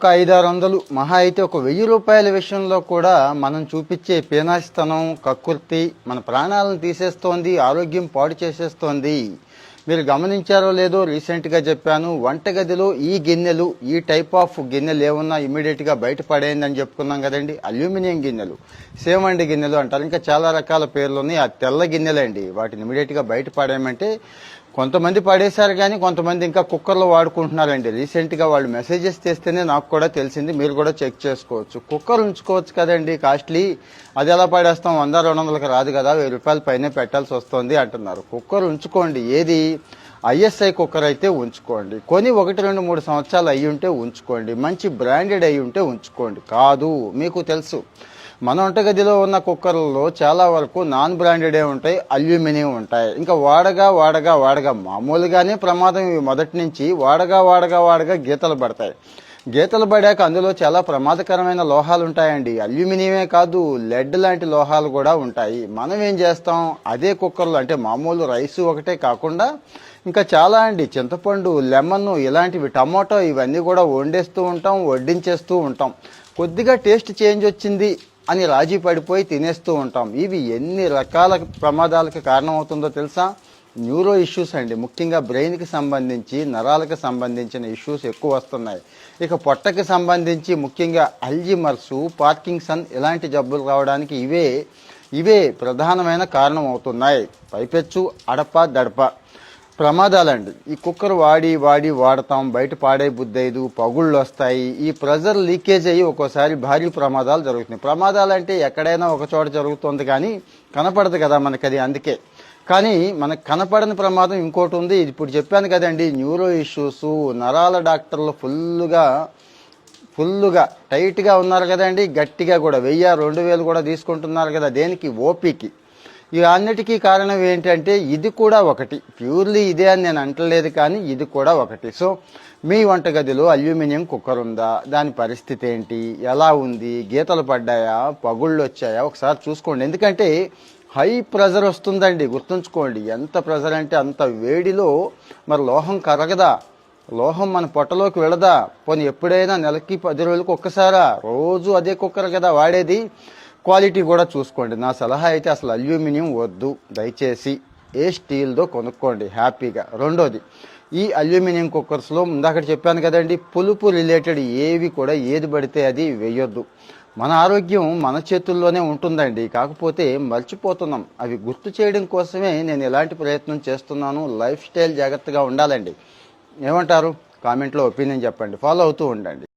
ఒక ఐదారు వందలు మహా అయితే ఒక వెయ్యి రూపాయల విషయంలో కూడా మనం చూపించే పీనాశితనం కక్కుర్తి మన ప్రాణాలను తీసేస్తోంది ఆరోగ్యం పాడు చేసేస్తోంది. మీరు గమనించారో లేదో రీసెంట్గా చెప్పాను. వంటగదిలో ఈ గిన్నెలు ఈ టైప్ ఆఫ్ గిన్నెలు ఏమన్నా ఇమీడియట్గా బయటపడేయండి అని చెప్పుకున్నాం కదండి. అల్యూమినియం గిన్నెలు సేమండి గిన్నెలు అంటారు. ఇంకా చాలా రకాల పేర్లు ఉన్నాయి ఆ తెల్ల గిన్నెలండి. వాటిని ఇమీడియట్గా బయట పడేయమంటే కొంతమంది పడేశారు కానీ కొంతమంది ఇంకా కుక్కర్లో వాడుకుంటున్నారండి. రీసెంట్గా వాళ్ళు మెసేజెస్ చేస్తేనే నాకు కూడా తెలిసింది. మీరు కూడా చెక్ చేసుకోవచ్చు. కుక్కర్ ఉంచుకోవచ్చు కదండి. కాస్ట్లీ అది ఎలా పడేస్తాం? వంద రెండు వందలకు రాదు కదా. వెయ్యి రూపాయల పైనే పెట్టాల్సి వస్తుంది అంటున్నారు. కుక్కర్ ఉంచుకోండి. ఏది? ఐఎస్ఐ కుక్కర్ అయితే ఉంచుకోండి. కొని ఒకటి రెండు మూడు సంవత్సరాలు అయ్యి ఉంటే ఉంచుకోండి. మంచి బ్రాండెడ్ అయి ఉంటే ఉంచుకోండి. కాదు మీకు తెలుసు. మన వంటగదిలో ఉన్న కుక్కర్లలో చాలా వరకు నాన్ బ్రాండెడే ఉంటాయి అల్యూమినియం ఉంటాయి. ఇంకా వాడగా వాడగా వాడగా మామూలుగానే ప్రమాదం ఇవి మొదటి నుంచి వాడగా వాడగా వాడగా గీతలు పడతాయి. గీతలు పడాక అందులో చాలా ప్రమాదకరమైన లోహాలు ఉంటాయండి అల్యూమినియమే కాదు లెడ్ లాంటి లోహాలు కూడా ఉంటాయి. మనం ఏం చేస్తాం? అదే కుక్కర్లో అంటే మామూలు రైస్ ఒకటే కాకుండా ఇంకా చాలా అండి. చింతపండు లెమన్ ఇలాంటివి టమాటో ఇవన్నీ కూడా వండేస్తూ ఉంటాం వడ్డించేస్తూ ఉంటాం. కొద్దిగా టేస్ట్ చేంజ్ వచ్చింది అని రాజీ పడిపోయి తినేస్తూ ఉంటాం. ఇవి ఎన్ని రకాల ప్రమాదాలకు కారణమవుతుందో తెలుసా? న్యూరో ఇష్యూస్ అండి. ముఖ్యంగా బ్రెయిన్కి సంబంధించి నరాలకు సంబంధించిన ఇష్యూస్ ఎక్కువ వస్తున్నాయి. ఇక పొట్టకి సంబంధించి ముఖ్యంగా అల్జిమర్సు పార్కింగ్సన్ ఇలాంటి జబ్బులు రావడానికి ఇవే ఇవే ప్రధానమైన కారణం అవుతున్నాయి. పైపెచ్చు అడప దడప. ప్రమాదాలండి. ఈ కుక్కర్ వాడి వాడి వాడతాం. బయట పాడే బుద్ధైదు పగుళ్ళు వస్తాయి. ఈ ప్రెజర్ లీకేజ్ అయ్యి ఒక్కోసారి భారీ ప్రమాదాలు జరుగుతున్నాయి. ప్రమాదాలు అంటే ఎక్కడైనా ఒక చోట జరుగుతుంది కానీ కనపడదు కదా మనకి అది అందుకే కానీ మనకు కనపడని ప్రమాదం ఇంకోటి ఉంది. ఇది ఇప్పుడు చెప్పాను కదండి న్యూరో ఇష్యూస్ నరాల డాక్టర్లు ఫుల్గా ఫుల్గా టైట్గా ఉన్నారు కదండి. గట్టిగా కూడా వెయ్యి రెండు వేలు కూడా తీసుకుంటున్నారు కదా దేనికి? ఓపీకి. ఇక అన్నిటికీ కారణం ఏంటంటే ఇది కూడా ఒకటి. ప్యూర్లీ ఇదే అని నేను అంటలేదు కానీ ఇది కూడా ఒకటి. సో మీ వంటగదిలో అల్యూమినియం కుక్కర్ ఉందా? దాని పరిస్థితి ఏంటి? ఎలా ఉంది? గీతలు పడ్డాయా? పగుళ్ళు వచ్చాయా? ఒకసారి చూసుకోండి. ఎందుకంటే హై ప్రెజర్ వస్తుందండి గుర్తుంచుకోండి. ఎంత ప్రెజర్ అంటే అంత వేడిలో మరి లోహం కరగదా? లోహం మన పొట్టలోకి వెళదా పోనీ ఎప్పుడైనా నెలకి పది రోజులకు ఒక్కసారా? రోజు అదే కుక్కర్ కదా వాడేది. క్వాలిటీ కూడా చూసుకోండి. నా సలహా అయితే అసలు అల్యూమినియం వద్దు. దయచేసి ఏ స్టీల్దో కొనుక్కోండి హ్యాపీగా. రెండోది ఈ అల్యూమినియం కుక్కర్స్లో ముందాక చెప్పాను కదండి పులుపు రిలేటెడ్ ఏవి కూడా ఏది పడితే అది వేయొద్దు. మన ఆరోగ్యం మన చేతుల్లోనే ఉంటుందండి. కాకపోతే మర్చిపోతున్నాం. అవి గుర్తు చేయడం కోసమే నేను ఎలాంటి ప్రయత్నం చేస్తున్నాను. లైఫ్ స్టైల్ జాగ్రత్తగా ఉండాలండి. ఏమంటారు? కామెంట్లో ఒపీనియన్ చెప్పండి. ఫాలో అవుతూ ఉండండి.